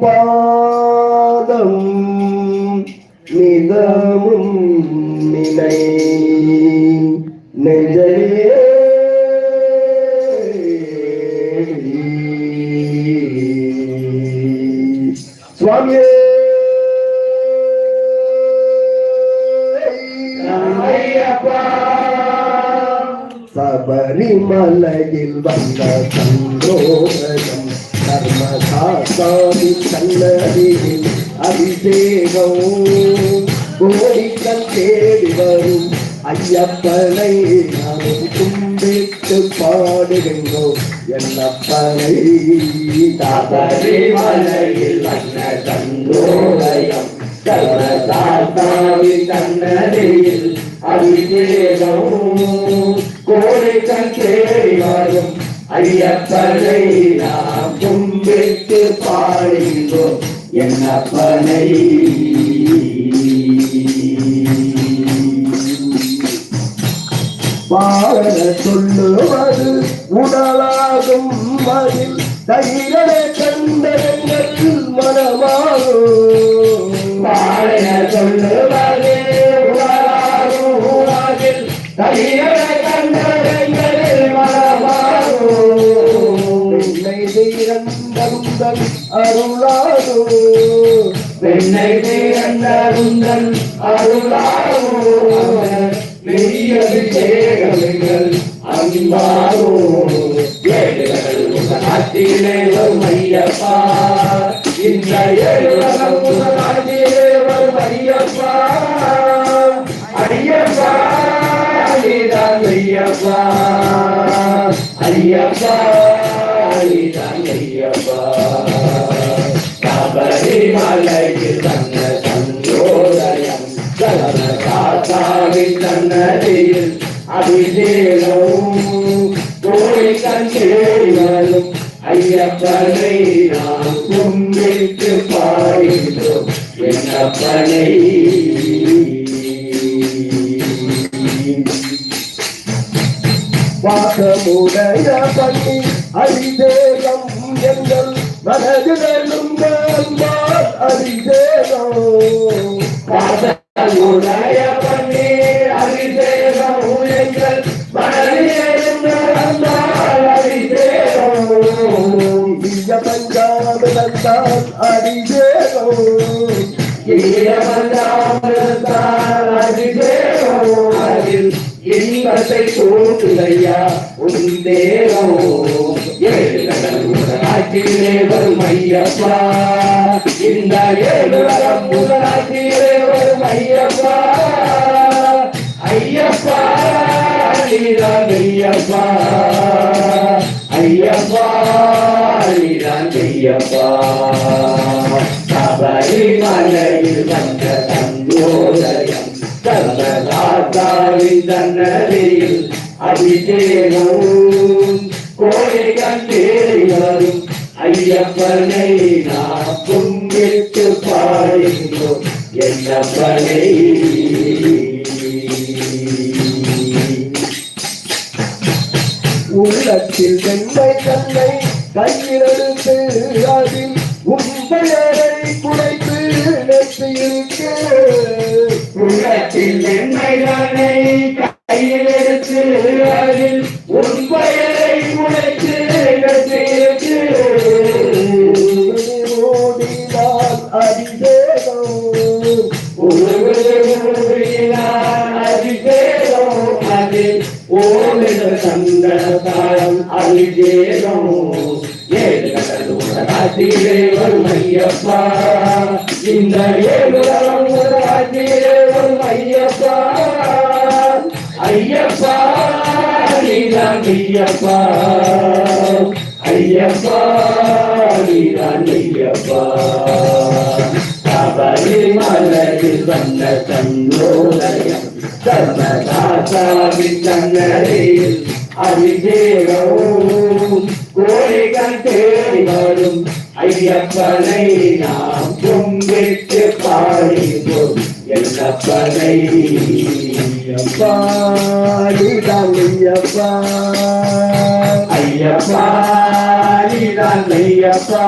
பாதம் மிதமும் நினை நெஞ்சலே சுவாமியே. சபரிமலையில் வந்த சந்தோஷம். கர்ம சாசாதி சன்னதியில் அபிஷேகம் கோடிக்கல் தேடி வரும் ஐயப்பனை நாமும் கும்பிட்டு பாடுகின்றோம் என்னப்பனை சபரிமலையில் வந்த சந்தோதயம் சர்வசாஸ்தாவி சன்னதியில் அபிஷேகம் கோடிக்கண் தேடி வரும் ஐயப்பனை நாம் கும்பிட்டு பாடுகின்றோம் என்னப்பனை பாட சொல்லுவது உடலாகும் மதில் தைரனை கண்டனை தீரந்தருந்தல் அருளாதோ பெண்ணை தீரந்தருந்தல் அருளாகும் பெரியது சேகங்கள் அன்பாகும் ஏழுகள் வரும் ஐயப்பா இந்த வரும் ஐயப்பா ஐயப்பா ஐயப்பா ஐயப்பா சபரிமலையில் தந்த சந்தோதயம் அபிஷேகம் கோழி ஐயப்பனை நாம் கும்பிட்டு என்னப்பனை பண்ணி அரிதேகம் எங்கள் மனதிலும் அரிதேகம் காதலுடைய பன்னீர் அபிஷேகம் உயங்கள் மனதில் அபிஷேகம் இந்திய பஞ்சாபிரத்தான் அரிதேகம் இன்பத்தை தோற்றுதையா உன் தேவம் ஏழு கடற்காட்டிலே வரும் ஐயப்பா இந்த ஏழு கடற்காட்டிலே வரும் ஐயப்பா ஐயப்பா நீதான் ஐயப்பா ஐயப்பா நீதான் ஐயப்பா சபரிமலையில் வந்த தங்கோதயம் சர்வதாத்தாவின் தன்னதியில் அபிஷேகம் கோழி கண்டேரியம் ஐயப்பனை நாம் கும்பிட்டு பாடுகிறோம் என்னப்பனை உள்ளத்தில் வெண்மை தன்னை கையிலெடுத்து சந்தனம் அரிஜேகம் ஏழு ஐயப்பா இந்த ஐயப்பா ஐயப்பா நீதான் ஐயப்பா ஐயப்பா நீதான் ஐயப்பா சபரிமலையில் வந்த சந்தோதயம் சர்வதாசாவின் தன்னரையில் அபிஷேகம் கோழிகள் தேடி வரும் ஐயப்பனை நாம் கும்பிட்டு பாடுகிறோம் எல்லப்பனை பாடிதான் ஐயப்பா ஐயப்பா ஐயப்பா.